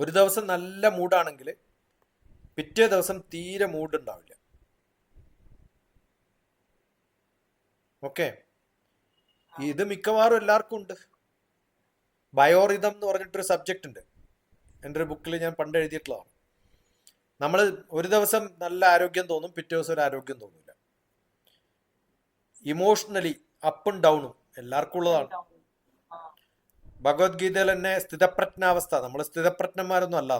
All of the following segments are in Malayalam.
ഒരു ദിവസം നല്ല മൂഡാണെങ്കിൽ പിറ്റേ ദിവസം തീരെ മൂഡ് ഉണ്ടാവില്ല ഓക്കെ ഇത് മിക്കവാറും എല്ലാവർക്കും ഉണ്ട്. ബയോറിതം എന്ന് പറഞ്ഞിട്ടൊരു സബ്ജക്റ്റ് ഉണ്ട്. എന്റെ ഒരു ബുക്കിൽ ഞാൻ പണ്ട് എഴുതിയിട്ടുള്ളതാണ്. നമ്മൾ ഒരു ദിവസം നല്ല ആരോഗ്യം തോന്നും പിറ്റേ ദിവസം ഒരു ആരോഗ്യം തോന്നില്ല ഇമോഷണലി അപ്പും ഡൗണും എല്ലാവർക്കും ഉള്ളതാണ്. ഭഗവത്ഗീതയിൽ തന്നെ സ്ഥിതപ്രജ്ഞാവസ്ഥ. നമ്മൾ സ്ഥിതപ്രജ്ഞന്മാരൊന്നും അല്ല.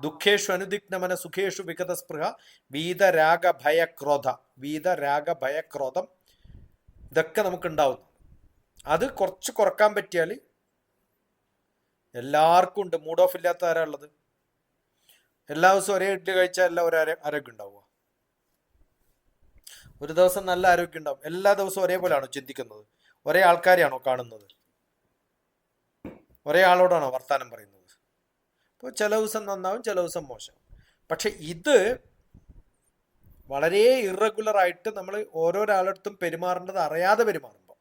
ദുഃഖേഷു അനുദിഗ്നമന സുഖേഷു വികത സ്പൃഹ വീതരാഗ ഭയക്രോധ വീതരാഗ ഭയക്രോധം ഇതൊക്കെ നമുക്ക് ഉണ്ടാവുന്നു അത് കുറച്ച് കുറയ്ക്കാൻ പറ്റിയാൽ എല്ലാവർക്കും ഉണ്ട്. മൂഡ് ഓഫ് ഇല്ലാത്ത ആരാ ഉള്ളത്? എല്ലാ ദിവസവും ഒരേ ഇഡ്ഡലി കഴിച്ചാൽ എല്ലാം ഒരു ആരോ- ആരോഗ്യം ഉണ്ടാവുക. ഒരു ദിവസം നല്ല ആരോഗ്യം ഉണ്ടാവും. എല്ലാ ദിവസവും ഒരേപോലെയാണോ ചിന്തിക്കുന്നത്? ഒരേ ആൾക്കാരെയാണോ കാണുന്നത്? ഒരേ ആളോടാണോ വർത്താനം പറയുന്നത്. അപ്പോൾ ചില ദിവസം നന്നാവും ചില ദിവസം മോശം. പക്ഷെ ഇത് വളരെ ഇറഗുലറായിട്ട് നമ്മൾ ഓരോരാളടുത്തും പെരുമാറേണ്ടത് അറിയാതെ പെരുമാറുമ്പോൾ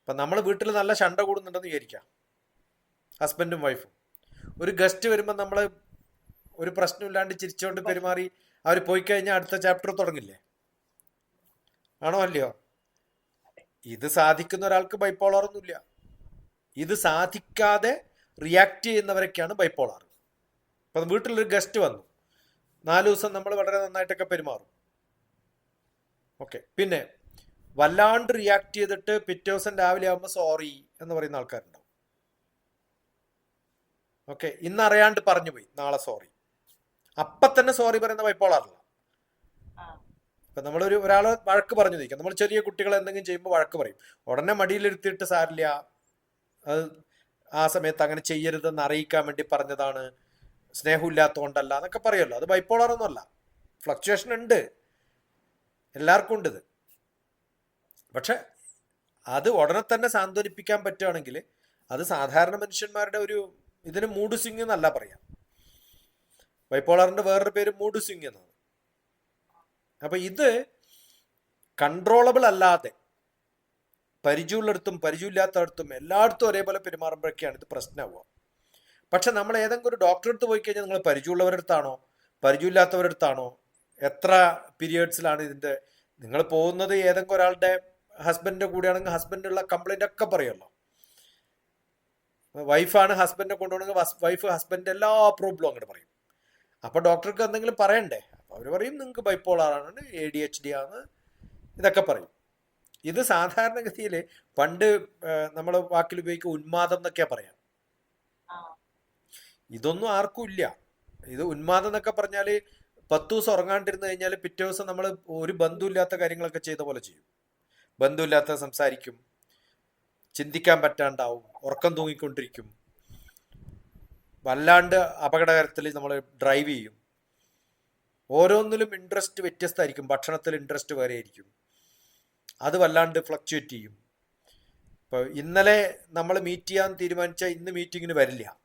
ഇപ്പം നമ്മൾ വീട്ടിൽ നല്ല ശണ്ട കൂടുന്നുണ്ടെന്ന് വിചാരിക്കാം ഹസ്ബൻഡും വൈഫും. ഒരു ഗസ്റ്റ് വരുമ്പോൾ നമ്മൾ ഒരു പ്രശ്നമില്ലാണ്ട് ചിരിച്ചുകൊണ്ട് പെരുമാറി അവർ പോയി കഴിഞ്ഞാൽ അടുത്ത ചാപ്റ്റർ തുടങ്ങില്ലേ? ആണോ അല്ലയോ? ഇത് സാധിക്കുന്ന ഒരാൾക്ക് ബൈപ്പോളർ ഒന്നുമില്ല. ഇത് സാധിക്കാതെ റിയാക്ട് ചെയ്യുന്നവരൊക്കെയാണ് ബൈപ്പോളാർ അപ്പം വീട്ടിലൊരു ഗസ്റ്റ് വന്നു. നാല് ദിവസം നമ്മൾ വളരെ നന്നായിട്ടൊക്കെ പെരുമാറും. ഓക്കെ പിന്നെ വല്ലാണ്ട് റിയാക്ട് ചെയ്തിട്ട് പിറ്റേ ദിവസം രാവിലെ ആകുമ്പോൾ സോറി എന്ന് പറയുന്ന ആൾക്കാരുണ്ടാവും. ഓക്കെ ഇന്ന് അറിയാണ്ട് പറഞ്ഞു പോയി നാളെ സോറി അപ്പം തന്നെ സോറി പറയുന്ന ബൈപ്പോളാറില്ല ഇപ്പൊ നമ്മളൊരു ഒരാളെ വഴക്ക് പറഞ്ഞു നിൽക്കാം. നമ്മൾ ചെറിയ കുട്ടികൾ എന്തെങ്കിലും ചെയ്യുമ്പോൾ വഴക്ക് പറയും. ഉടനെ മടിയിലിരുത്തിയിട്ട് സാരില്ല. അത് ആ സമയത്ത് അങ്ങനെ ചെയ്യരുതെന്ന് അറിയിക്കാൻ വേണ്ടി പറഞ്ഞതാണ്. സ്നേഹമില്ലാത്തതുകൊണ്ടല്ല എന്നൊക്കെ പറയുമല്ലോ. അത് ബൈപ്പോളർ ഒന്നുമല്ല. ഫ്ലക്ച്വേഷൻ ഉണ്ട്. എല്ലാവർക്കും ഉണ്ട് ഇത്. പക്ഷെ അത് ഉടനെ തന്നെ സാന്ത്വനിപ്പിക്കാൻ പറ്റുകയാണെങ്കിൽ അത് സാധാരണ മനുഷ്യന്മാരുടെ ഒരു ഇതിന് മൂഡ് സ്വിങ് എന്നല്ല പറയാം. ബൈപ്പോളറിന്റെ വേറൊരു പേര് മൂഡ് സ്വിങ് എന്നാണ്. അപ്പൊ ഇത് കൺട്രോളബിൾ അല്ലാതെ പരിചയമുള്ളിടത്തും പരിചയമില്ലാത്തടത്തും എല്ലായിടത്തും ഒരേപോലെ പെരുമാറുമ്പോഴൊക്കെയാണ് ഇത് പ്രശ്നമാവുക. പക്ഷെ നമ്മൾ ഏതെങ്കിലും ഒരു ഡോക്ടറെ അടുത്ത് പോയി കഴിഞ്ഞാൽ നിങ്ങൾ പരിചയമുള്ളവരുടെ അടുത്താണോ? പരിചയമില്ലാത്തവരുടെ അടുത്താണോ? എത്ര പീരിയഡ്സിലാണ് ഇതിന്റെ നിങ്ങൾ പോകുന്നത് ഏതെങ്കിലും ഒരാളുടെ ഹസ്ബൻഡിന്റെ കൂടെയാണെങ്കിൽ ഹസ്ബൻഡിനുള്ള കംപ്ലൈന്റ് ഒക്കെ പറയുമല്ലോ. വൈഫാണ് ഹസ്ബൻഡിനെ കൊണ്ടുപോകണമെങ്കിൽ വൈഫ് ഹസ്ബൻഡ് എല്ലാ പ്രോബ്ലവും അങ്ങോട്ട് പറയും. അപ്പോൾ ഡോക്ടർക്ക് എന്തെങ്കിലും പറയണ്ടേ? അവർ പറയും നിങ്ങൾക്ക് ബൈപ്പോളാറാണ് എ ഡി എച്ച് ഡി ആണ് ഇതൊക്കെ പറയും. ഇത് സാധാരണഗതിയിൽ പണ്ട് നമ്മൾ വാക്കിൽ ഉപയോഗിക്കുക ഉന്മാദം എന്നൊക്കെയാ പറയാം. ഇതൊന്നും ആർക്കും ഇല്ല. ഇത് ഉന്മാദം എന്നൊക്കെ പറഞ്ഞാൽ പത്ത് ദിവസം ഉറങ്ങാണ്ടിരുന്ന് കഴിഞ്ഞാൽ പിറ്റേ ദിവസം നമ്മൾ ഒരു ബന്ധുവില്ലാത്ത കാര്യങ്ങളൊക്കെ ചെയ്ത പോലെ ചെയ്യും. ബന്ധുവില്ലാത്ത സംസാരിക്കും. ചിന്തിക്കാൻ പറ്റാണ്ടാവും. ഉറക്കം തൂങ്ങിക്കൊണ്ടിരിക്കും. വല്ലാണ്ട് അപകടകരത്തിൽ നമ്മൾ ഡ്രൈവ് ചെയ്യും. ഓരോന്നിലും ഇൻട്രസ്റ്റ് വ്യത്യസ്തമായിരിക്കും. ഭക്ഷണത്തിൽ ഇൻട്രസ്റ്റ് വേറെ ആയിരിക്കും അത് വല്ലാണ്ട് ഫ്ലക്ച്വേറ്റ് ചെയ്യും. ഇപ്പോൾ ഇന്നലെ നമ്മൾ മീറ്റ് ചെയ്യാൻ തീരുമാനിച്ച ഇന്ന് മീറ്റിങ്ങിന് വരില്ല.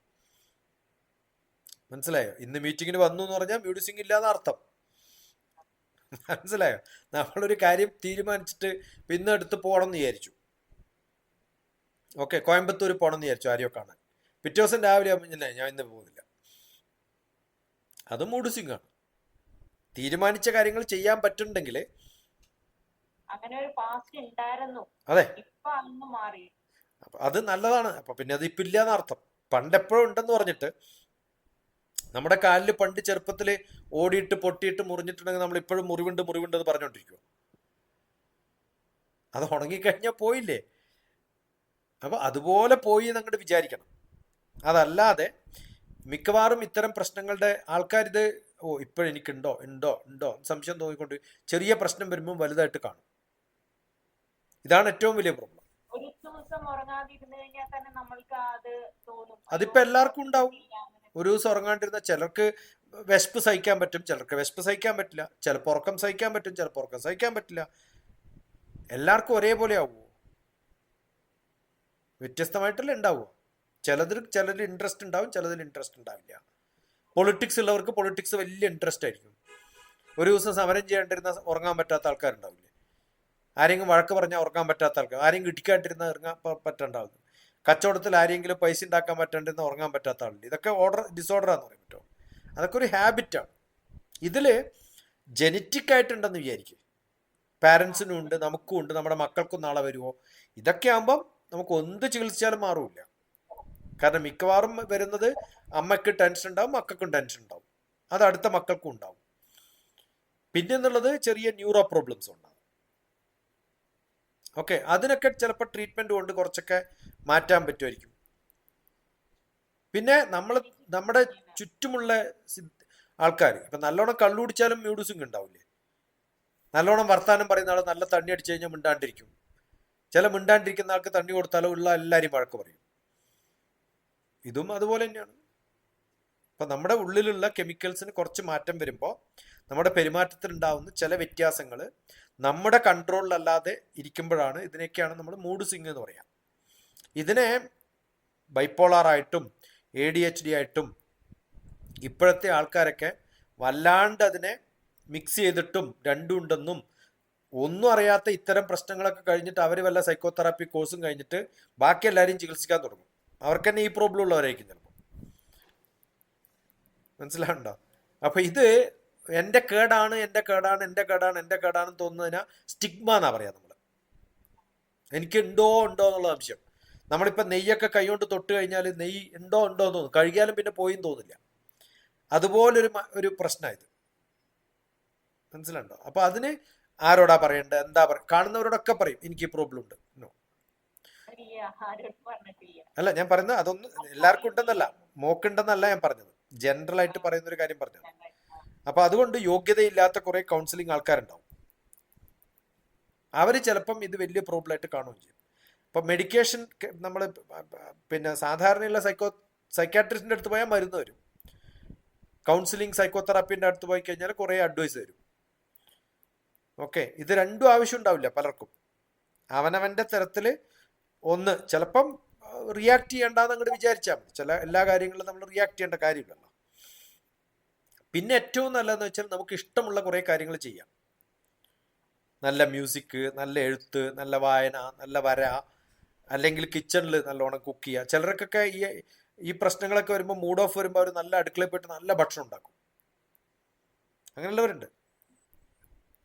മനസ്സിലായോ? ഇന്ന് മീറ്റിങ്ങിന് വന്നു എന്ന് പറഞ്ഞാൽ മ്യൂഡിസിങ് ഇല്ലാന്ന് അർത്ഥം. മനസ്സിലായോ? നമ്മളൊരു കാര്യം തീരുമാനിച്ചിട്ട് ഇന്ന് എടുത്ത് പോകണം എന്ന് വിചാരിച്ചു. ഓക്കെ കോയമ്പത്തൂർ പോകണം എന്ന് വിചാരിച്ചു ആരെയോ കാണാൻ. പിറ്റേ ദിവസം രാവിലെ ഇല്ല ഞാൻ ഇന്ന് പോകുന്നില്ല. അത് സിംഗ് ആണ്. തീരുമാനിച്ച കാര്യങ്ങൾ ചെയ്യാൻ പറ്റുന്നുണ്ടെങ്കിൽ അങ്ങനെ ഒരു പാസ്റ്റ് ഉണ്ടായിരുന്നു. അതെ. ഇപ്പൊ അന്ന് മാറി. അത് നല്ലതാണ്. അപ്പൊ പിന്നെ അത് ഇപ്പൊ ഇല്ലാന്ന് അർത്ഥം. പണ്ട് എപ്പോഴും ഉണ്ടെന്ന് പറഞ്ഞിട്ട് നമ്മുടെ കാലിൽ പണ്ട് ചെറുപ്പത്തിൽ ഓടിയിട്ട് പൊട്ടിയിട്ട് മുറിഞ്ഞിട്ടുണ്ടെങ്കിൽ നമ്മൾ ഇപ്പോഴും മുറിവുണ്ട് മുറിവുണ്ട് എന്ന് പറഞ്ഞുകൊണ്ടിരിക്കുമോ അത് ഉണങ്ങിക്കഴിഞ്ഞാൽ പോയില്ലേ? അപ്പൊ അതുപോലെ പോയി എന്നങ്ങോട്ട് വിചാരിക്കണം. അതല്ലാതെ മിക്കവാറും ഇത്തരം പ്രശ്നങ്ങളുടെ ആൾക്കാരിത് ഓ ഇപ്പോഴെനിക്കുണ്ടോ ഉണ്ടോ? ഉണ്ടോ? സംശയം തോന്നിക്കൊണ്ട് ചെറിയ പ്രശ്നം വരുമ്പോൾ വലുതായിട്ട് കാണും. ഇതാണ് ഏറ്റവും വലിയ പ്രോബ്ലം അതിപ്പോ എല്ലാവർക്കും ഉണ്ടാവും. ഒരു ദിവസം ഉറങ്ങാണ്ടിരുന്ന ചിലർക്ക് വിശപ്പ് സഹിക്കാൻ പറ്റും ചിലർക്ക് വിശപ്പ് സഹിക്കാൻ പറ്റില്ല ചിലപ്പോൾ ഉറക്കം സഹിക്കാൻ പറ്റും ചിലപ്പോൾ ഉറക്കം സഹിക്കാൻ പറ്റില്ല. എല്ലാവർക്കും ഒരേപോലെ ആവുമോ വ്യത്യസ്തമായിട്ടല്ലേ ഉണ്ടാവുക. ചിലതിൽ ചിലതിൽ ഇൻട്രസ്റ്റ് ഉണ്ടാവും ചിലതിൽ ഇൻട്രസ്റ്റ് ഉണ്ടാവില്ല. പൊളിറ്റിക്സ് ഉള്ളവർക്ക് പൊളിറ്റിക്സ് വലിയ ഇൻട്രസ്റ്റ് ആയിരിക്കും. ഒരു ദിവസം സമരം ചെയ്യേണ്ടിരുന്ന ഉറങ്ങാൻ പറ്റാത്ത ആൾക്കാരുണ്ടാവില്ലേ? ആരെങ്കിലും വഴക്ക് പറഞ്ഞാൽ ഉറങ്ങാൻ പറ്റാത്ത ആൾക്കാർ. ആരെങ്കിലും ഇടിക്കാണ്ടിരുന്ന ഇറങ്ങാൻ പറ്റേണ്ട കച്ചവടത്തിൽ ആരെങ്കിലും പൈസ ഉണ്ടാക്കാൻ പറ്റാണ്ടെന്ന് ഉറങ്ങാൻ പറ്റാത്ത ആളുണ്ട്. ഇതൊക്കെ ഓർഡർ ഡിസോർഡറാന്ന് പറയും പറ്റുമോ അതൊക്കെ ഒരു ഹാബിറ്റാണ് ഇതിൽ ജനറ്റിക് ആയിട്ടുണ്ടെന്ന് വിചാരിക്കും. പാരൻസിനും ഉണ്ട് നമുക്കും ഉണ്ട് നമ്മുടെ മക്കൾക്കും നാളെ വരുമോ ഇതൊക്കെ ആകുമ്പം നമുക്ക് എന്ത് ചികിത്സിച്ചാലും മാറൂല കാരണം മിക്കവാറും വരുന്നത് അമ്മയ്ക്ക് ടെൻഷൻ ഉണ്ടാവും മക്കൾക്കും ടെൻഷൻ ഉണ്ടാവും. അത് അടുത്ത മക്കൾക്കും ഉണ്ടാവും. പിന്നെ എന്നുള്ളത് ചെറിയ ന്യൂറോ പ്രോബ്ലംസ് ഉണ്ടാവും ഓക്കെ അതിനൊക്കെ ചിലപ്പോൾ ട്രീറ്റ്മെന്റ് കൊണ്ട് കുറച്ചൊക്കെ മാറ്റാൻ പറ്റുമായിരിക്കും. പിന്നെ നമ്മൾ നമ്മുടെ ചുറ്റുമുള്ള ആൾക്കാർ ഇപ്പം നല്ലോണം കള്ളു കുടിച്ചാലും മ്യൂഡൂസിങ് ഉണ്ടാവില്ലേ? നല്ലോണം വർത്താനം പറയുന്ന ആൾ നല്ല തണ്ണി അടിച്ചു കഴിഞ്ഞാൽ മിണ്ടാണ്ടിരിക്കും. ചില മിണ്ടാണ്ടിരിക്കുന്ന ആൾക്ക് തണ്ണി കൊടുത്താലോ ഉള്ള എല്ലാവരും വഴക്ക് പറയും. ഇതും അതുപോലെ തന്നെയാണ്. അപ്പം നമ്മുടെ ഉള്ളിലുള്ള കെമിക്കൽസിന് കുറച്ച് മാറ്റം വരുമ്പോൾ നമ്മുടെ പെരുമാറ്റത്തിൽ ഉണ്ടാവുന്ന ചില വ്യത്യാസങ്ങൾ നമ്മുടെ കൺട്രോളിലല്ലാതെ ഇരിക്കുമ്പോഴാണ് ഇതിനൊക്കെയാണ് നമ്മൾ മൂഡ് സ്വിങ് എന്ന് പറയാം. ഇതിനെ ബൈപ്പോളാർ ആയിട്ടും എ ഡി എച്ച് ഡി ആയിട്ടും ഇപ്പോഴത്തെ ആൾക്കാരൊക്കെ വല്ലാണ്ട് അതിനെ മിക്സ് ചെയ്തിട്ടും രണ്ടും ഉണ്ടെന്നും ഒന്നും അറിയാത്ത ഇത്തരം പ്രശ്നങ്ങളൊക്കെ കഴിഞ്ഞിട്ട് അവർ വല്ല സൈക്കോതെറാപ്പി കോഴ്സും കഴിഞ്ഞിട്ട് ബാക്കി എല്ലാവരും ചികിത്സിക്കാൻ തുടങ്ങും. അവർക്ക് തന്നെ ഈ പ്രോബ്ലം ഉള്ളവരായിരിക്കും ചിലപ്പോൾ മനസ്സിലാവുണ്ടോ അപ്പൊ ഇത് എന്റെ കേടാണ് എന്റെ കേടാണ് എന്റെ കേടാണ് എന്റെ കേടാണെന്ന് തോന്നുന്നതിനാ സ്റ്റിഗ്മ എന്നാ പറയാ നമ്മൾ എനിക്ക് ഉണ്ടോ ഉണ്ടോ എന്നുള്ള സംശയം. നമ്മളിപ്പോൾ നെയ്യൊക്കെ കൈകൊണ്ട് തൊട്ട് കഴിഞ്ഞാൽ നെയ്യ് ഉണ്ടോ ഉണ്ടോ എന്ന് തോന്നും. കഴുകിയാലും പിന്നെ പോയും തോന്നില്ല. അതുപോലൊരു ഒരു പ്രശ്നമായത് മനസ്സിലുണ്ടോ? അപ്പൊ അതിന് ആരോടാ പറയണ്ടത്? എന്താ പറയുക കാണുന്നവരോടൊക്കെ പറയും എനിക്ക് പ്രോബ്ലം ഉണ്ട്. നോ അല്ല ഞാൻ പറയുന്നത് അതൊന്നും എല്ലാവർക്കും ഉണ്ടെന്നല്ല. മോക്കുണ്ടെന്നല്ല ഞാൻ പറഞ്ഞത്. ജനറൽ ആയിട്ട് പറയുന്ന ഒരു കാര്യം പറഞ്ഞത്. അപ്പൊ അതുകൊണ്ട് യോഗ്യതയില്ലാത്ത കുറെ കൗൺസിലിംഗ് ആൾക്കാരുണ്ടാവും. അവർ ചിലപ്പം ഇത് വലിയ പ്രോബ്ലം ആയിട്ട് കാണുകയും ചെയ്യും. അപ്പൊ മെഡിക്കേഷൻ നമ്മൾ പിന്നെ സാധാരണയുള്ള സൈക്കോ സൈക്കാട്രിസ്റ്റിന്റെ അടുത്ത് പോയാൽ മരുന്ന് വരും കൗൺസിലിംഗ് സൈക്കോതെറാപ്പിന്റെ അടുത്ത് പോയി കഴിഞ്ഞാൽ കുറെ അഡ്വൈസ് തരും. ഓക്കെ ഇത് രണ്ടും ആവശ്യം ഉണ്ടാവില്ല പലർക്കും. അവനവന്റെ തരത്തിൽ ഒന്ന് ചിലപ്പം റിയാക്ട് ചെയ്യേണ്ടെന്ന് അങ്ങോട്ട് വിചാരിച്ചാൽ മതി. ചില എല്ലാ കാര്യങ്ങളും നമ്മൾ റിയാക്ട് ചെയ്യേണ്ട കാര്യമില്ലല്ലോ. പിന്നെ ഏറ്റവും നല്ലതെന്ന് വെച്ചാൽ നമുക്ക് ഇഷ്ടമുള്ള കുറേ കാര്യങ്ങൾ ചെയ്യാം. നല്ല മ്യൂസിക് നല്ല എഴുത്ത് നല്ല വായന നല്ല വര അല്ലെങ്കിൽ കിച്ചണിൽ നല്ലോണം കുക്ക് ചെയ്യുക. ചിലർക്കൊക്കെ ഈ ഈ പ്രശ്നങ്ങളൊക്കെ വരുമ്പോൾ മൂഡ് ഓഫ് വരുമ്പോൾ അവർ നല്ല അടുക്കളയിൽ പോയിട്ട് നല്ല ഭക്ഷണം ഉണ്ടാക്കും. അങ്ങനെയുള്ളവരുണ്ട്.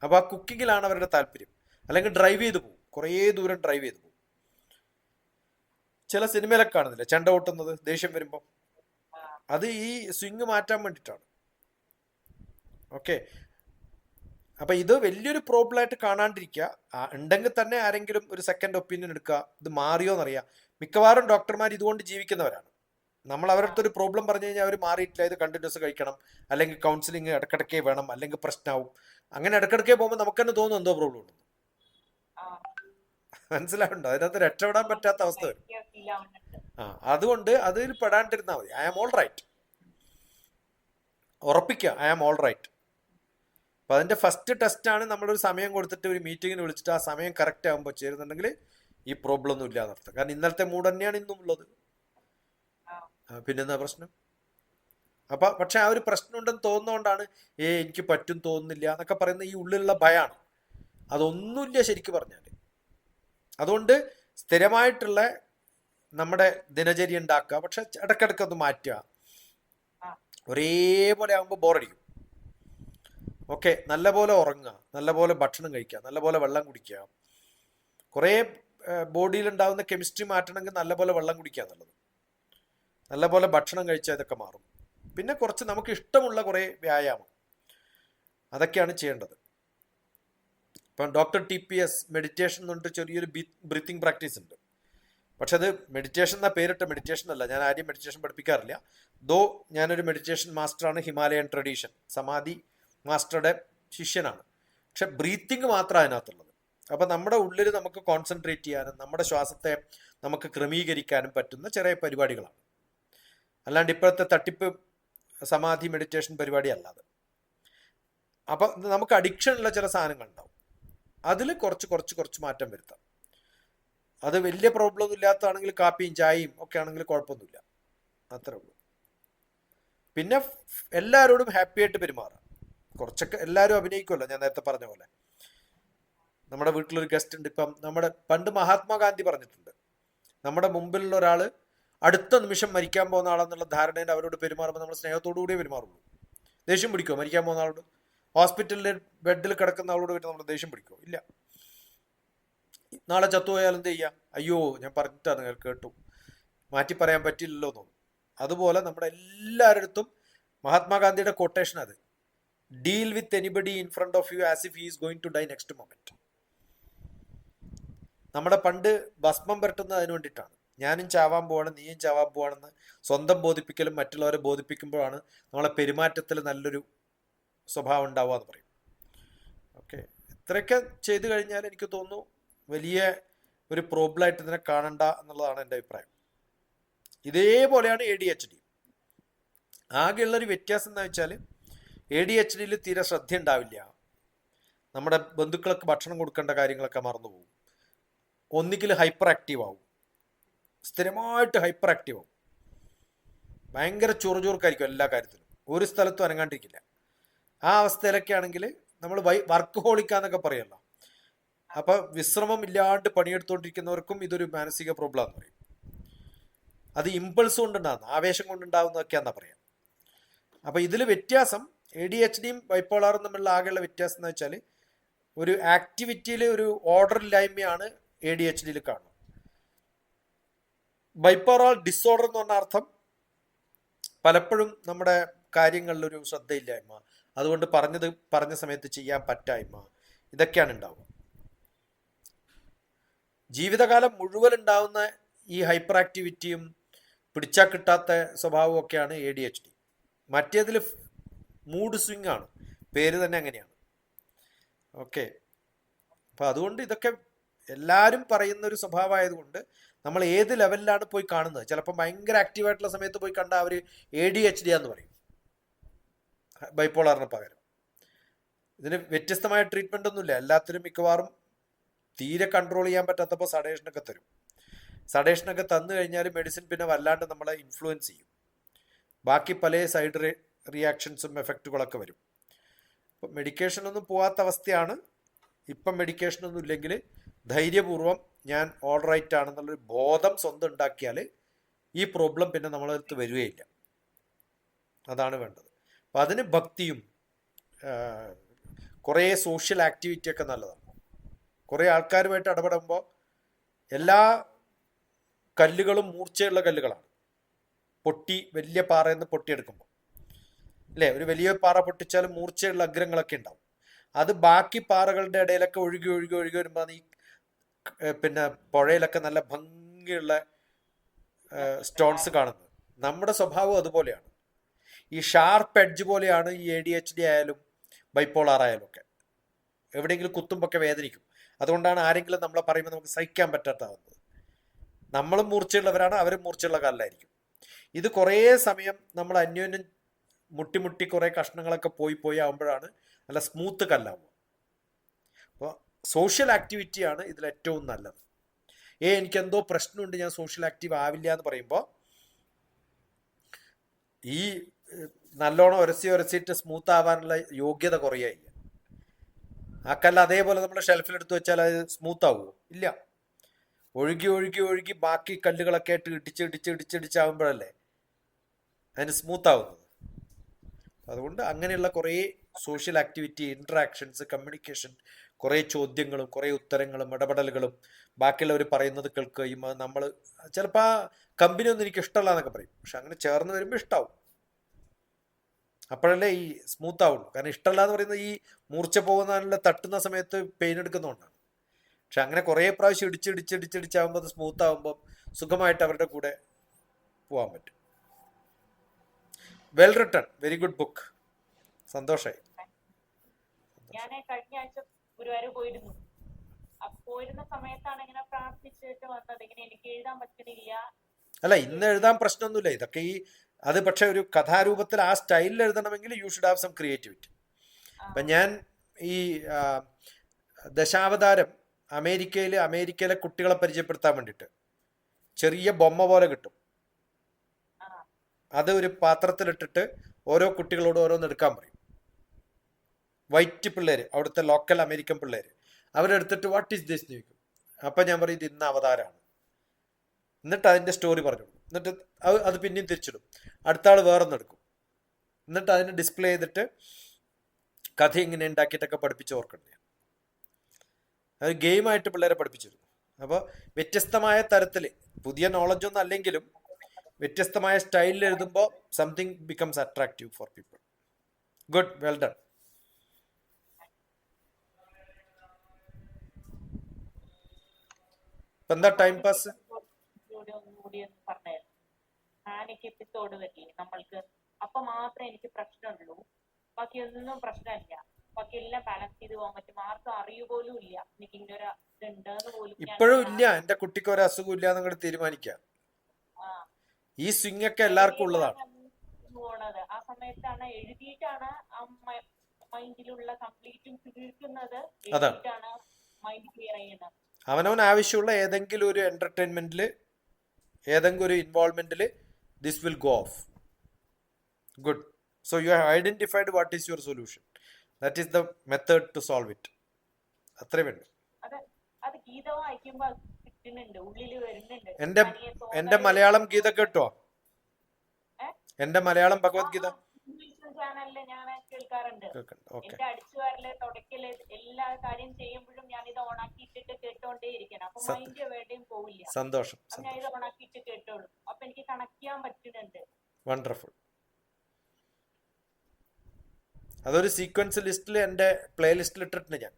അപ്പോൾ ആ കുക്കിങ്ങിലാണ് അവരുടെ താല്പര്യം. അല്ലെങ്കിൽ ഡ്രൈവ് ചെയ്ത് പോകും. കുറേ ദൂരം ഡ്രൈവ് ചെയ്ത് പോകും. ചില സിനിമയിലൊക്കെ കാണുന്നില്ല? ചെണ്ട ഓട്ടുന്നത് ദേഷ്യം വരുമ്പോൾ അത് ഈ സ്വിങ് മാറ്റാൻ വേണ്ടിയിട്ടാണ്. ഓക്കെ അപ്പൊ ഇത് വലിയൊരു പ്രോബ്ലം ആയിട്ട് കാണാണ്ടിരിക്കുക. ഉണ്ടെങ്കിൽ തന്നെ ആരെങ്കിലും ഒരു സെക്കൻഡ് ഒപ്പീനിയൻ എടുക്കുക. ഇത് മാറിയോ എന്നറിയാം. മിക്കവാറും ഡോക്ടർമാർ ഇതുകൊണ്ട് ജീവിക്കുന്നവരാണ്. നമ്മൾ അവരുടെ ഒരു പ്രോബ്ലം പറഞ്ഞു കഴിഞ്ഞാൽ അവർ മാറിയിട്ടില്ല. ഇത് കണ്ടിന്യൂസ് കഴിക്കണം. അല്ലെങ്കിൽ കൗൺസിലിംഗ് ഇടക്കിടക്കേ വേണം. അല്ലെങ്കിൽ പ്രശ്നമാവും അങ്ങനെ ഇടക്കിടക്കേ പോകുമ്പോൾ നമുക്ക് തന്നെ തോന്നും എന്തോ പ്രോബ്ലം ഉണ്ടെന്ന്. മനസ്സിലാവുണ്ടോ അതിനകത്ത് രക്ഷപ്പെടാൻ പറ്റാത്ത അവസ്ഥ വരും. ആ അതുകൊണ്ട് അതിൽ പെടാണ്ടിരുന്നാൽ മതി. ഐ ആം ഓൾ റൈറ്റ് ഉറപ്പിക്കുക. ഐ ആം ഓൾ റൈറ്റ് അപ്പൊ അതിന്റെ ഫസ്റ്റ് ടെസ്റ്റ് ആണ് നമ്മളൊരു സമയം കൊടുത്തിട്ട് ഒരു മീറ്റിങ്ങിന് വിളിച്ചിട്ട് ആ സമയം കറക്റ്റ് ആകുമ്പോൾ ചേരുന്നുണ്ടെങ്കിൽ ഈ പ്രോബ്ലം ഒന്നും ഇല്ല എന്നർത്ഥം കാരണം ഇന്നലത്തെ മൂഡ് തന്നെയാണ് ഇന്നും ഉള്ളത്. പിന്നെന്താ പ്രശ്നം? അപ്പൊ പക്ഷെ ആ ഒരു പ്രശ്നം ഉണ്ടെന്ന് തോന്നുന്നതുകൊണ്ടാണ് ഏ എനിക്ക് പറ്റും തോന്നുന്നില്ല എന്നൊക്കെ പറയുന്ന ഈ ഉള്ളിലുള്ള ഭയമാണ് അതൊന്നുമില്ല ശരിക്കും പറഞ്ഞാൽ അതുകൊണ്ട് സ്ഥിരമായിട്ടുള്ള നമ്മുടെ ദിനചര്യ ഉണ്ടാക്കുക പക്ഷെ ഇടക്കിടക്ക് ഒന്ന് മാറ്റുക. ഒരേപോലെ ആകുമ്പോൾ ബോറടിക്കും ഓക്കെ നല്ലപോലെ ഉറങ്ങുക നല്ലപോലെ ഭക്ഷണം കഴിക്കുക നല്ലപോലെ വെള്ളം കുടിക്കുക. കുറേ ബോഡിയിൽ ഉണ്ടാകുന്ന കെമിസ്ട്രി മാറ്റണമെങ്കിൽ നല്ലപോലെ വെള്ളം കുടിക്കുക എന്നുള്ളത്. നല്ലപോലെ ഭക്ഷണം കഴിച്ചാൽ ഇതൊക്കെ മാറും. പിന്നെ കുറച്ച് നമുക്ക് ഇഷ്ടമുള്ള കുറേ വ്യായാമം. അതൊക്കെയാണ് ചെയ്യേണ്ടത്. ഇപ്പം doctor T P S meditation എന്ന് പറഞ്ഞിട്ട് ചെറിയൊരു ബ്രീത്തിങ് പ്രാക്ടീസ് ഉണ്ട്. പക്ഷെ അത് മെഡിറ്റേഷൻ എന്ന പേരിട്ട മെഡിറ്റേഷൻ അല്ല. ഞാൻ ആരെയും മെഡിറ്റേഷൻ പഠിപ്പിക്കാറില്ല. ദോ ഞാനൊരു മെഡിറ്റേഷൻ മാസ്റ്ററാണ് ഹിമാലയൻ ട്രഡീഷൻ സമാധി മാസ്റ്ററുടെ ശിഷ്യനാണ്. പക്ഷെ ബ്രീത്തിങ് മാത്രം അതിനകത്തുള്ളത്. അപ്പം നമ്മുടെ ഉള്ളിൽ നമുക്ക് കോൺസെൻട്രേറ്റ് ചെയ്യാനും നമ്മുടെ ശ്വാസത്തെ നമുക്ക് ക്രമീകരിക്കാനും പറ്റുന്ന ചെറിയ പരിപാടികളാണ്. അല്ലാണ്ട് ഇപ്പോഴത്തെ തട്ടിപ്പ് സമാധി മെഡിറ്റേഷൻ പരിപാടി അല്ലാതെ അപ്പം നമുക്ക് അഡിക്ഷൻ ഉള്ള ചില സാധനങ്ങൾ ഉണ്ടാവും. അതിൽ കുറച്ച് കുറച്ച് കുറച്ച് മാറ്റം വരുത്താം. അത് വലിയ പ്രോബ്ലം ഒന്നും ഇല്ലാത്തതാണെങ്കിൽ കാപ്പിയും ചായയും ഒക്കെ ആണെങ്കിൽ കുഴപ്പമൊന്നുമില്ല. അത്രേ ഉള്ളൂ. പിന്നെ എല്ലാവരോടും ഹാപ്പി ആയിട്ട് കുറച്ചൊക്കെ എല്ലാവരും അഭിനയിക്കുമല്ലോ ഞാൻ നേരത്തെ പറഞ്ഞ പോലെ. നമ്മുടെ വീട്ടിലൊരു ഗസ്റ്റ് ഉണ്ട് ഇപ്പം നമ്മുടെ പണ്ട് മഹാത്മാഗാന്ധി പറഞ്ഞിട്ടുണ്ട് നമ്മുടെ മുമ്പിലുള്ള ഒരാൾ അടുത്ത നിമിഷം മരിക്കാൻ പോകുന്ന ആളെന്നുള്ള ധാരണയിൽ അവരോട് പെരുമാറുമ്പോൾ നമ്മൾ സ്നേഹത്തോടു കൂടിയേ പെരുമാറുള്ളൂ. ദേഷ്യം പിടിക്കുമോ മരിക്കാൻ പോകുന്ന ആളോട്? ഹോസ്പിറ്റലിൽ ബെഡിൽ കിടക്കുന്ന ആളോട് പിന്നെ നമ്മൾ ദേഷ്യം പിടിക്കുമോ ഇല്ല. നാളെ ചത്തുപോയാൽ എന്ത് ചെയ്യാം? അയ്യോ ഞാൻ പറഞ്ഞിട്ടാണ് കേട്ടു. മാറ്റി പറയാൻ പറ്റില്ലല്ലോ തോന്നും അതുപോലെ നമ്മുടെ എല്ലാവരുടെ അടുത്തും മഹാത്മാഗാന്ധിയുടെ കൊട്ടേഷൻ അത്. Deal with anybody in front of you as if he is going to die next moment നമ്മുടെ പണ്ട് ഭസ്മം പുരട്ടുന്നത് അതിന് വേണ്ടിയിട്ടാണ്. ഞാനും ചാവാൻ പോവാണ് നീയും ചാവാൻ പോവാണെന്ന് സ്വന്തം ബോധിപ്പിക്കലും മറ്റുള്ളവരെ ബോധിപ്പിക്കുമ്പോഴാണ് നമ്മളെ പെരുമാറ്റത്തിൽ നല്ലൊരു സ്വഭാവം ഉണ്ടാവുക എന്ന് പറയും. ഓക്കെ ഇത്രയൊക്കെ ചെയ്തു കഴിഞ്ഞാൽ എനിക്ക് തോന്നുന്നു വലിയ ഒരു പ്രോബ്ലമായിട്ട് ഇതിനെ കാണണ്ട എന്നുള്ളതാണ് എന്റെ അഭിപ്രായം. ഇതേപോലെയാണ് എ ഡി എച്ച് ഡി ആകെയുള്ളൊരു വ്യത്യാസം എന്താ വെച്ചാൽ എ ഡി എച്ച് ഡിയിൽ തീരെ ശ്രദ്ധ ഉണ്ടാവില്ല നമ്മുടെ ബന്ധുക്കൾക്ക് ഭക്ഷണം കൊടുക്കേണ്ട കാര്യങ്ങളൊക്കെ മറന്നുപോകും. ഒന്നുകിൽ ഹൈപ്പർ ആക്റ്റീവ് ആവും. സ്ഥിരമായിട്ട് ഹൈപ്പർ ആക്റ്റീവ് ആവും. ഭയങ്കര ചുറുചുറുക്കായിരിക്കും എല്ലാ കാര്യത്തിലും. ഒരു സ്ഥലത്തും അനങ്ങാണ്ടിരിക്കില്ല. ആ അവസ്ഥയിലൊക്കെ ആണെങ്കിൽ നമ്മൾ വൈ വർക്ക് ഹോളിക്കാന്നൊക്കെ പറയല്ലോ. അപ്പൊ വിശ്രമം ഇല്ലാണ്ട് പണിയെടുത്തുകൊണ്ടിരിക്കുന്നവർക്കും ഇതൊരു മാനസിക പ്രോബ്ലം എന്ന് പറയും. അത് ഇമ്പൾസ് കൊണ്ടുണ്ടാകുന്ന ആവേശം കൊണ്ടുണ്ടാകുന്നതൊക്കെയാന്നാ പറയാം. അപ്പൊ ഇതിൽ വ്യത്യാസം എ ഡി എച്ച് ഡിയും ബൈപ്പോളാറും തമ്മിലുള്ള ആകെയുള്ള വ്യത്യാസം എന്ന് വെച്ചാൽ ഒരു ആക്ടിവിറ്റിയിൽ ഒരു ഓർഡർ ഇല്ലായ്മയാണ് എ ഡി എച്ച് ഡിയിൽ കാണുന്നത്. ബൈപ്പോളാർ ഡിസോർഡർ എന്ന് പറഞ്ഞ അർത്ഥം പലപ്പോഴും നമ്മുടെ കാര്യങ്ങളിലൊരു ശ്രദ്ധയില്ലായ്മ. അതുകൊണ്ട് പറഞ്ഞത് പറഞ്ഞ സമയത്ത് ചെയ്യാൻ പറ്റായ്മ. ഇതൊക്കെയാണ് ഉണ്ടാവുക. ജീവിതകാലം മുഴുവൻ ഉണ്ടാവുന്ന ഈ ഹൈപ്പർ ആക്ടിവിറ്റിയും പിടിച്ചാൽ കിട്ടാത്ത സ്വഭാവവും ഒക്കെയാണ് എ ഡി എച്ച് ഡി മറ്റേതിൽ മൂഡ് സ്വിങ് ആണ്. പേര് തന്നെ അങ്ങനെയാണ്. ഓക്കെ അപ്പോൾ അതുകൊണ്ട് ഇതൊക്കെ എല്ലാവരും പറയുന്ന ഒരു സ്വഭാവമായതുകൊണ്ട് നമ്മൾ ഏത് ലെവലിലാണ് പോയി കാണുന്നത്? ചിലപ്പോൾ ഭയങ്കര ആക്റ്റീവായിട്ടുള്ള സമയത്ത് പോയി കണ്ട അവർ എ ഡി എച്ച് ഡി എന്ന് പറയും. ബൈപ്പോളറിന് പകരം. ഇതിന് വ്യത്യസ്തമായ ട്രീറ്റ്മെന്റ് ഒന്നുമില്ല. എല്ലാത്തിനും മിക്കവാറും തീരെ കൺട്രോൾ ചെയ്യാൻ പറ്റാത്തപ്പോൾ സഡേഷനൊക്കെ തരും. സഡേഷനൊക്കെ തന്നു കഴിഞ്ഞാൽ മെഡിസിൻ പിന്നെ വല്ലാണ്ട് നമ്മളെ ഇൻഫ്ലുവൻസ് ചെയ്യും. ബാക്കി പല സൈഡ് റിയാക്ഷൻസും എഫക്റ്റുകളൊക്കെ വരും. അപ്പം മെഡിക്കേഷനൊന്നും പോകാത്ത അവസ്ഥയാണ്. ഇപ്പം മെഡിക്കേഷനൊന്നും ഇല്ലെങ്കിൽ ധൈര്യപൂർവം ഞാൻ ഓൾ റൈറ്റ് ആണെന്നുള്ളൊരു ബോധം സ്വന്തം ഉണ്ടാക്കിയാൽ ഈ പ്രോബ്ലം പിന്നെ നമ്മളെ അടുത്ത് വരികയില്ല. അതാണ് വേണ്ടത്. അപ്പം അതിന് ഭക്തിയും കുറേ സോഷ്യൽ ആക്ടിവിറ്റി ഒക്കെ നല്ലതാണ്. കുറേ ആൾക്കാരുമായിട്ട് ഇടപെടുമ്പോൾ എല്ലാ കല്ലുകളും മൂർച്ചയുള്ള കല്ലുകളാണ്. പൊട്ടി വലിയ പാറയിൽ നിന്ന് പൊട്ടിയെടുക്കുമ്പോൾ അല്ലേ ഒരു വലിയ പാറ പൊട്ടിച്ചാൽ മൂർച്ചയുള്ള അഗ്രങ്ങളൊക്കെ ഉണ്ടാവും. അത് ബാക്കി പാറകളുടെ ഇടയിലൊക്കെ ഒഴുകി ഒഴുകി ഒഴുകി വരുമ്പോൾ ഈ പിന്നെ പുഴയിലൊക്കെ നല്ല ഭംഗിയുള്ള സ്റ്റോൺസ് കാണുന്നത്. നമ്മുടെ സ്വഭാവം അതുപോലെയാണ്. ഈ ഷാർപ്പ് എഡ്ജ് പോലെയാണ് ഈ എ ഡി എച്ച് ഡി ആയാലും ബൈപ്പോളാർ ആയാലും ഒക്കെ. എവിടെയെങ്കിലും കുത്തുമ്പൊക്കെ വേദനിക്കും. അതുകൊണ്ടാണ് ആരെങ്കിലും നമ്മളെ പറയുമ്പോൾ നമുക്ക് സഹിക്കാൻ പറ്റാത്താവുന്നത് നമ്മളും മൂർച്ചയുള്ളവരാണ് അവരും മൂർച്ചയുള്ള കാലിലായിരിക്കും. ഇത് കുറേ സമയം നമ്മൾ അന്യോന്യം മുട്ടി കുറെ കഷ്ണങ്ങളൊക്കെ പോയി പോയി ആകുമ്പോഴാണ് നല്ല സ്മൂത്ത് കല്ലാവുക. അപ്പോൾ സോഷ്യൽ ആക്ടിവിറ്റിയാണ് ഇതിൽ ഏറ്റവും നല്ലത്. ഏ എനിക്ക് എന്തോ പ്രശ്നമുണ്ട് ഞാൻ സോഷ്യൽ ആക്റ്റീവ് ആവില്ല എന്ന് പറയുമ്പോൾ ഈ നല്ലോണം ഉരസി ഉരസിയിട്ട് സ്മൂത്ത് ആവാനുള്ള യോഗ്യത കുറയായി ആ കല്ല് അതേപോലെ നമ്മൾ ഷെൽഫിലെടുത്ത് വെച്ചാൽ അത് സ്മൂത്ത് ആവുമോ? ഇല്ല. ഒഴുകി ഒഴുകി ഒഴുകി ബാക്കി കല്ലുകളൊക്കെ ആയിട്ട് ഇടിച്ച് ഇടിച്ച് ഇടിച്ച് ഇടിച്ചാകുമ്പോഴല്ലേ അതിന് സ്മൂത്ത് ആവുന്നത്? അതുകൊണ്ട് അങ്ങനെയുള്ള കുറേ സോഷ്യൽ ആക്ടിവിറ്റി ഇൻട്രാക്ഷൻസ് കമ്മ്യൂണിക്കേഷൻ കുറേ ചോദ്യങ്ങളും കുറേ ഉത്തരങ്ങളും ഇടപെടലുകളും ബാക്കിയുള്ളവർ പറയുന്നത് കേൾക്കുകയും അത് നമ്മൾ ചിലപ്പോൾ ആ കമ്പനി ഒന്നും എനിക്ക് ഇഷ്ടമല്ല എന്നൊക്കെ പറയും. പക്ഷെ അങ്ങനെ ചേർന്ന് വരുമ്പോൾ ഇഷ്ടമാവും അപ്പോഴല്ലേ ഈ സ്മൂത്ത് ആവുള്ളൂ. കാരണം ഇഷ്ടമല്ല എന്ന് പറയുന്നത് ഈ മൂർച്ച പോകുന്നതിനുള്ള തട്ടുന്ന സമയത്ത് പെയിൻ എടുക്കുന്നതുകൊണ്ടാണ്. പക്ഷെ അങ്ങനെ കുറേ പ്രാവശ്യം ഇടിച്ച് ഇടിച്ച് ഇടിച്ച് അത് സ്മൂത്ത് ആകുമ്പം സുഖമായിട്ട് അവരുടെ കൂടെ പോകാൻ പറ്റും. Well written very good book സന്തോഷായി. ഞാൻ കഴിഞ്ഞ ആഴ്ച ഗുരുവായൂർ പോയിരുന്നു. പോയിരുന്ന സമയത്താണ് ഇങ്ങനെ പ്രാർത്ഥിച്ചിട്ട് വന്നത്. ഇങ്ങനെ എനിക്ക് എഴുതാൻ പറ്റുന്നില്ല അല്ല ഇന്ന് എഴുതാൻ പ്രശ്നമൊന്നുമില്ല. ഇതൊക്കെ ഈ അത് പക്ഷെ ഒരു കഥാരൂപത്തിൽ ആ സ്റ്റൈലിൽ എഴുതണമെങ്കിൽ you should have some creativity അപ്പൊ ഞാൻ ഈ ദശാവതാരം അമേരിക്കയിൽ അമേരിക്കയിലെ കുട്ടികളെ പരിചയപ്പെടുത്താൻ വേണ്ടിയിട്ട് ചെറിയ ബൊമ്മ പോലെ കിട്ടും. അത് ഒരു പാത്രത്തിലിട്ടിട്ട് ഓരോ കുട്ടികളോട് ഓരോന്ന് എടുക്കാൻ പറയും. വൈറ്റ് പിള്ളേർ അവിടുത്തെ ലോക്കൽ അമേരിക്കൻ പിള്ളേർ അവരെടുത്തിട്ട് വാട്ട് ഈസ് ദിസ് ചോദിക്കും. അപ്പൊ ഞാൻ പറയും ഇത് ഇന്ന് അവതാരമാണ്. എന്നിട്ട് അതിന്റെ സ്റ്റോറി പറഞ്ഞു എന്നിട്ട് അത് പിന്നെയും തിരിച്ചിടും. അടുത്ത ആൾ വേറൊന്ന് എടുക്കും. എന്നിട്ട് അതിനെ ഡിസ്പ്ലേ ചെയ്തിട്ട് കഥ ഇങ്ങനെ ഉണ്ടാക്കിയിട്ടൊക്കെ പഠിപ്പിച്ച് ഓർക്കണ്ടേ അത് ഗെയിമായിട്ട് പിള്ളേരെ പഠിപ്പിച്ചു അപ്പോൾ വ്യത്യസ്തമായ തരത്തിൽ പുതിയ നോളജ് ഒന്നും അല്ലെങ്കിലും വ്യത്യസ്തമായ സ്റ്റൈലിൽ എഴുതുമ്പോൾ something becomes attractive for people good well done എന്താ ടൈം പാസ് എപ്പിസോഡ് വരില്ലേ? നമ്മൾക്ക് അപ്പൊ മാത്രമേ എനിക്ക് പ്രശ്നമുള്ളൂ. ബാക്കി ഒന്നും പ്രശ്നമില്ല. ബാക്കി എല്ലാം ബാലൻസ് ചെയ്ത് പോകാൻ പറ്റും. ആർക്കും അറിയു പോലും ഇല്ല. എനിക്ക് ഇങ്ങനെ ഒരു ഇതുണ്ടെന്ന് പോലും ഇപ്പോഴും ഇല്ല. എന്റെ കുട്ടിക്ക് ഒരു അസുഖം ഇല്ല എന്നങ്ങോട്ട് തീരുമാനിക്കാം. ഈ സ്വിംഗ് ഒക്കെ എല്ലാവർക്കും ഉള്ളതാണ്. പോണത്. ആ സമയത്താണ് എഴുതിയിട്ടാണ് മൈൻഡിലുള്ള കംപ്ലീറ്റും തീർക്കുന്നത്. എഴുതിയിട്ടാണ് മൈൻഡ് ക്ലിയർ ചെയ്യുന്നത്. അവനവൻ ആവശ്യമുള്ള ഏതെങ്കിലും ഒരു എന്റർടൈൻമെന്റിൽ ഏതെങ്കിലും ഒരു ഇൻവോൾവ്മെന്റിൽ this will go of good so you have identified what is your solution that is the method to solve it അത്രേ വേണ്ടു. എന്റെ എന്റെ മലയാളം ഗീത കേട്ടോ? എന്റെ മലയാളം ഭഗവത്ഗീത? ചാനലിൽ ഞാൻ കേൾക്കാറുണ്ട്. എന്റെ അടിച്ചുവാരൽ തുടക്കൽ എല്ലാ കാര്യം ചെയ്യുമ്പോഴും ഞാൻ ഇത് ഓണാക്കി ഇട്ടിട്ട് കേട്ടോണ്ടേ ഇരിക്കണം അപ്പൊ സ- മൈൻഡ് എവിടെയും പോവില്ല. സന്തോഷം ഞാൻ ഇത് കേട്ടോളൂ. അപ്പൊ എനിക്ക് കണക്ട് ചെയ്യാൻ പറ്റുന്നുണ്ട്. വണ്ടർഫുൾ അതൊരു സീക്വൻസ് ലിസ്റ്റിൽ എന്റെ പ്ലേലിസ്റ്റിൽ ഇട്ടിട്ടുണ്ട് ഞാൻ.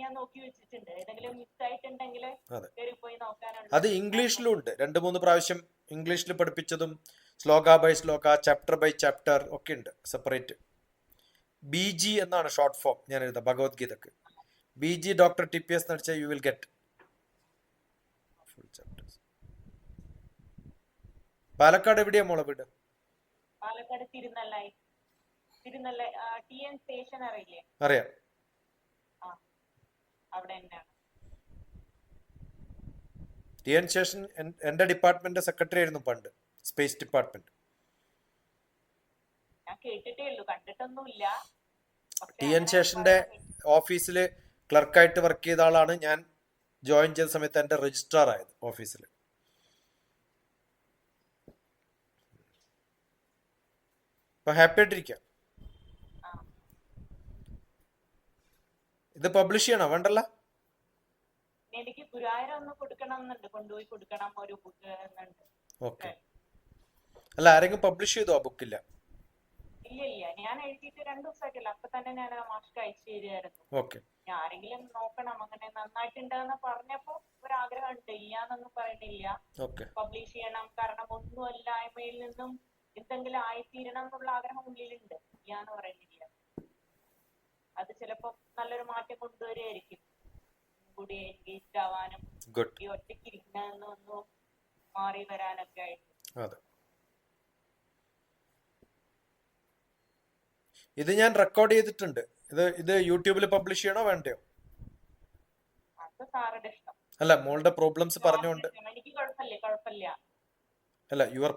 ഞാൻ നോക്കി വെച്ചിട്ടുണ്ട്. ഏതെങ്കിലും മിസ് ആയിട്ടുണ്ടെങ്കിൽ അതെ. പോയി നോക്കാനുണ്ട് അത് ഇംഗ്ലീഷിലും ഉണ്ട് രണ്ട് മൂന്ന് പ്രാവശ്യം ഇംഗ്ലീഷിൽ പഠിപ്പിച്ചതും shloka by shloka chapter by chapter ഒക്കെ ഉണ്ട്. സെപ്പറേറ്റ്. ബി ജി എന്നാണ് ഷോർട്ട് ഫോം ഞാൻ എഴുതാം ഭഗവത്ഗീതക്ക്. B G doctor T P S നടിച്ച you will get full chapters Palakkad എവിടെയാ മോളെ വീട്? Palakkad Thirunellai Thirunella T N station അറിയില്ലേ? അറിയാം. അവിടെ തന്നെയാണ് ടി എൻ ശേഷൻ എന്റെ ഡിപ്പാർട്ട്മെന്റ് സെക്രട്ടറി ആയിരുന്നു പണ്ട് സ്പേസ് ഡിപ്പാർട്ട്മെന്റ്. ഞാൻ കേട്ടിട്ടേ ഉള്ളൂ കണ്ടിട്ടൊന്നുമില്ല. ടി എൻ ശേഷന്റെ ഓഫീസിൽ ക്ലർക്കായിട്ട് വർക്ക് ചെയ്ത ആളാണ് ഞാൻ ജോയിൻ ചെയ്ത സമയത്ത് എന്റെ രജിസ്ട്രാർ ആയത് ഓഫീസിൽ അപ്പൊ ഹാപ്പി ആയിട്ടിരിക്കാം. ഇത് പബ്ലിഷ് ചെയ്യണോ? വേണ്ടല്ല. എനിക്ക് ഗുരുവായൂരം ഒന്ന് കൊടുക്കണം എന്നുണ്ട് കൊണ്ടുപോയി കൊടുക്കണം ഒരു ബുക്ക് എന്നുണ്ട്. ഓക്കെ അല്ല ആരെങ്കിലും പബ്ലിഷ് ചെയ്തോ ആ ബുക്കില്ല ഇല്ല ഇല്ല. ഞാൻ എഴുതിയിട്ട് രണ്ടു ദിവസമായിട്ടില്ല. അപ്പൊ തന്നെ ഞാൻ ആ മാഷ്ക്ക് അയച്ചു തരുമായിരുന്നു ഓക്കെ ഞാൻ ആരെങ്കിലും നോക്കണം. അങ്ങനെ നന്നായിട്ടുണ്ടെന്ന് പറഞ്ഞപ്പോ ഒരാഗ്രഹം ഉണ്ട് ഇല്ലാന്നൊന്നും പറയണില്ല ഓക്കെ പബ്ലിഷ് ചെയ്യണം. കാരണം നിന്നും എന്തെങ്കിലും ആയിത്തീരണം എന്നുള്ള ആഗ്രഹം ഉള്ളിലുണ്ട്. ഇല്ലാന്ന് പറയുന്നില്ല. അത് ചിലപ്പോ നല്ലൊരു മാറ്റം കൊണ്ടുവരുമായിരിക്കും കൂടി എൻഗേജ്ഡ് ആവാനും ഈ ഒറ്റയ്ക്ക് ഇരിക്കുന്നതെന്ന് ഒന്ന് മാറി വരാനൊക്കെ ആയിട്ട്. ഇത് ഞാൻ റെക്കോർഡ് ചെയ്തിട്ടുണ്ട്. ഇത് ഇത് യൂട്യൂബിൽ പബ്ലിഷ് ചെയ്യണോ വേണ്ടയോ? അല്ല മോളുടെ പ്രോബ്ലംസ് പറഞ്ഞുകൊണ്ട്. അല്ല യുവർ